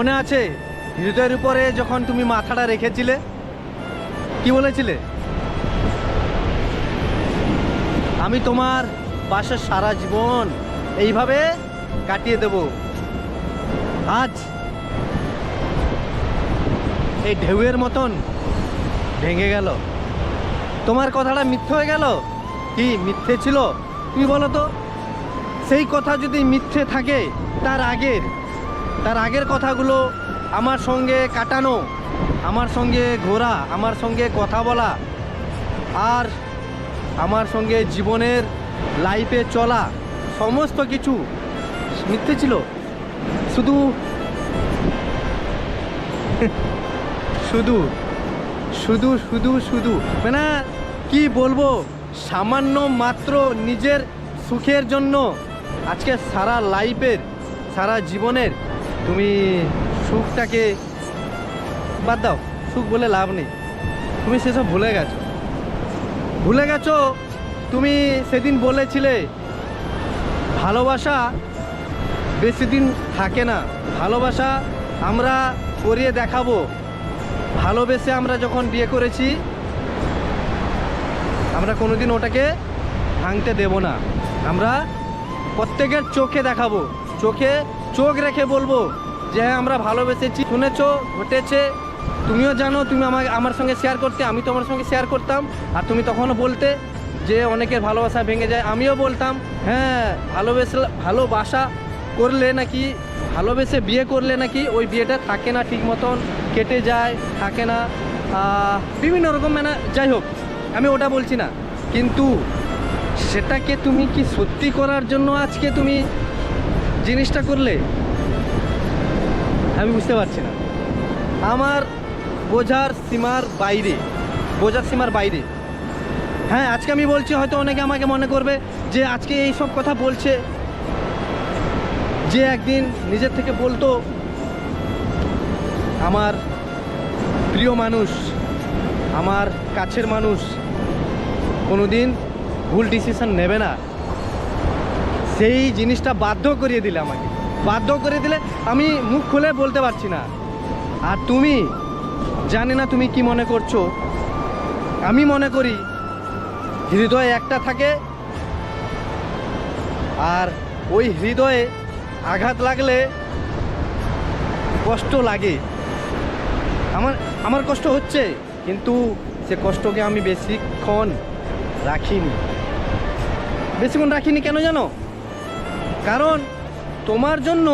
মনে আছে? হৃদয়ের উপরে যখন তুমি মাথাটা রেখেছিলে? কি বলেছিলে? আমি তোমার পাশে সারা জীবন এইভাবে কাটিয়ে দেব। আজ এই ঢেউয়ের মতন ভেঙে গেল। তোমার কথাটা মিথ্যে হয়ে গেল? কি মিথ্যে ছিল? তুমি বলো তো। সেই কথা যদি মিথ্যে থাকে, তার আগের তার আগের কথাগুলো আমার সঙ্গে কাটানো, আমার সঙ্গে ঘোরা, আমার সঙ্গে কথা বলা আর আমার সঙ্গে জীবনের লাইফে চলা সমস্ত কিছু মিথ্যে ছিল। শুধু শুধু শুধু শুধু শুধু। মানে কি বলব, সামান্য মাত্র নিজের সুখের জন্য আজকে সারা লাইফের সারা জীবনের তুমি সুখটাকে বাদ দাও, সুখ বলে লাভ নেই। তুমি সেসব ভুলে গেছো। ভুলে গেছো, তুমি সেদিন বলেছিলে, ভালোবাসা বেশি দিন থাকে না। ভালোবাসা আমরা করিয়ে দেখাবো। ভালোবেসে আমরা যখন বিয়ে করেছি, আমরা কোনোদিন ওটাকে ভাঙতে দেব না। আমরা প্রত্যেকের চোখে দেখাবো। চোখে চোখ রেখে বলব যে হ্যাঁ আমরা ভালোবেসেছি। শুনেছো, ঘটেছে। তুমিও জানো, তুমি আমাকে আমার সঙ্গে শেয়ার করতে, আমি তোমার সঙ্গে শেয়ার করতাম। আর তুমি তখনও বলতে যে অনেকের ভালোবাসা ভেঙে যায়। আমিও বলতাম হ্যাঁ ভালোবেসে ভালোবাসা করলে নাকি, ভালোবেসে বিয়ে করলে নাকি ওই বিয়েটা থাকে না ঠিক মতন, কেটে যায়, থাকে না। বিভিন্ন রকম মানে যাই হোক, আমি ওটা বলছি না। কিন্তু সেটাকে তুমি কি সত্যি করার জন্য আজকে তুমি জিনিসটা করলে আমি বুঝতে পারছি না। আমার বোঝার সীমার বাইরে, বোঝার সীমার বাইরে। হ্যাঁ আজকে আমি বলছি, হয়তো অনেকে আমাকে মনে করবে যে আজকে এই সব কথা বলছে। যে একদিন নিজের থেকে বলতো, আমার প্রিয় মানুষ, আমার কাছের মানুষ কোনোদিন ভুল ডিসিশন নেবে না। সেই জিনিসটা বাধ্য করিয়ে দিলে আমাকে। বাধ্য করে দিলে আমি মুখ খুলে বলতে পারছি না। আর তুমি, জানি না তুমি কি মনে করছ, আমি মনে করি হৃদয় একটা থাকে আর ওই হৃদয়ে আঘাত লাগলে কষ্ট লাগে। আমার আমার কষ্ট হচ্ছে, কিন্তু সে কষ্টকে আমি বেশিক্ষণ রাখিনি। বেশিক্ষণ রাখিনি কেন জানো? কারণ তোমার জন্য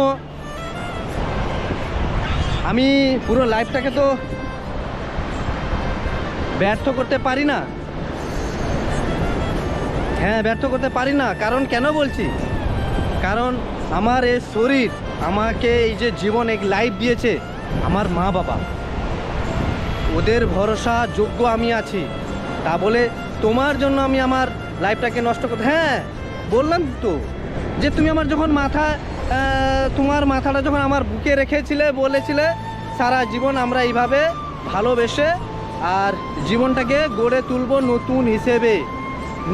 আমি পুরো লাইফটাকে তো ব্যর্থ করতে পারি না। হ্যাঁ ব্যর্থ করতে পারি না। কারণ কেন বলছি? কারণ আমার এই শরীর আমাকে এই যে জীবন এক লাইফ দিয়েছে আমার মা বাবা। ওদের ভরসা যোগ্য আমি আছি। তা বলে তোমার জন্য আমি আমার লাইফটাকে নষ্ট করতে হ্যাঁ বললাম তো। যে তুমি আমার যখন মাথা তোমার মাথাটা যখন আমার বুকে রেখেছিলে, বলেছিলে, সারা জীবন আমরা এইভাবে ভালোবেসে আর জীবনটাকে গড়ে তুলব নতুন হিসেবে,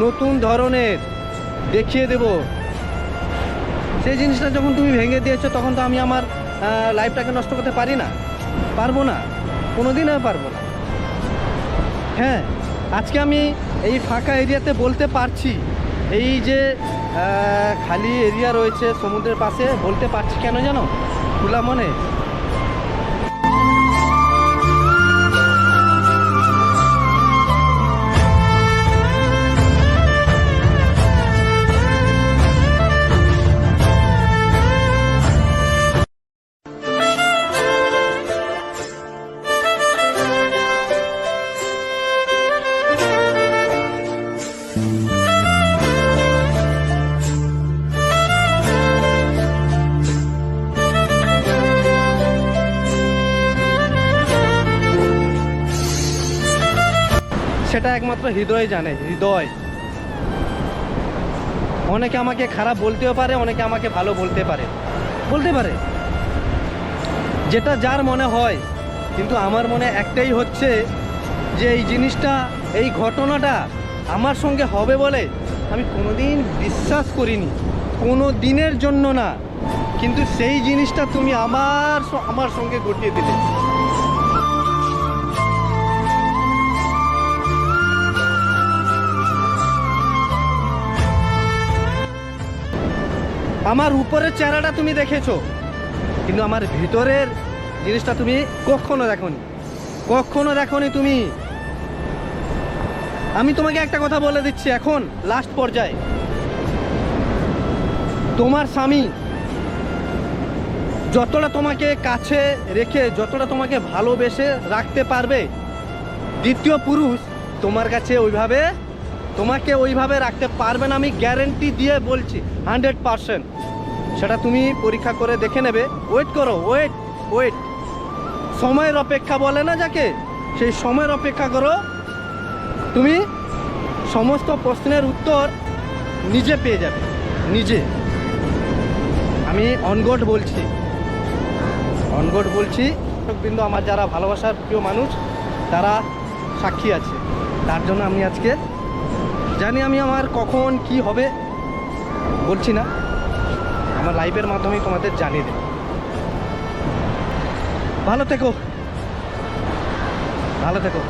নতুন ধরনের, দেখিয়ে দেব। সেই জিনিসটা যখন তুমি ভেঙে দিয়েছ, তখন তো আমি আমার লাইফটাকে নষ্ট করতে পারি না। পারব না। কোনোদিন আমি পারব না। হ্যাঁ আজকে আমি এই ফাঁকা এরিয়াতে বলতে পারছি, এই যে খালি এরিয়া রয়েছে সমুদ্রের পাশে। বলতে পারছি কেন জানো? খোলা মনে। সেটা একমাত্র হৃদয় জানে, হৃদয়। অনেকে আমাকে খারাপ বলতেও পারে, অনেকে আমাকে ভালো বলতে পারে। বলতে পারে। যেটা যার মনে হয়, কিন্তু আমার মনে একটাই হচ্ছে যে এই জিনিসটা, এই ঘটনাটা আমার সঙ্গে হবে বলে আমি কোনোদিন বিশ্বাস করিনি। কোনো দিনের জন্য না। কিন্তু সেই জিনিসটা তুমি আমার আমার সঙ্গে ঘটিয়ে দিলে। আমার উপরের চেহারাটা তুমি দেখেছ, কিন্তু আমার ভিতরের জিনিসটা তুমি কখনো দেখোনি। কখনো দেখোনি তুমি। আমি তোমাকে একটা কথা বলে দিচ্ছি এখন লাস্ট পর্যায়ে। তোমার স্বামী যতটা তোমাকে কাছে রেখে, যতটা তোমাকে ভালোবেসে রাখতে পারবে, দ্বিতীয় পুরুষ তোমার কাছে ওইভাবে তোমাকে ওইভাবে রাখতে পারবে না, আমি গ্যারেন্টি দিয়ে বলছি হান্ড্রেড পারসেন্ট সেটা তুমি পরীক্ষা করে দেখে নেবে। ওয়েট করো ওয়েট ওয়েট সময়ের অপেক্ষা বলে না যাকে? সেই সময়ের অপেক্ষা করো। তুমি সমস্ত প্রশ্নের উত্তর নিজে পেয়ে যাবে, নিজে। আমি অনগড বলছি। অনগড বলছি কিন্তু আমার যারা ভালোবাসার প্রিয় মানুষ, তারা সাক্ষী আছে। তার জন্য আমি আজকে জানি আমি আমার কখন কি হবে, বলছি না। আমার লাইভের মাধ্যমে তোমাদের জানিয়ে দেব। ভালো থেকো। ভালো থেকো।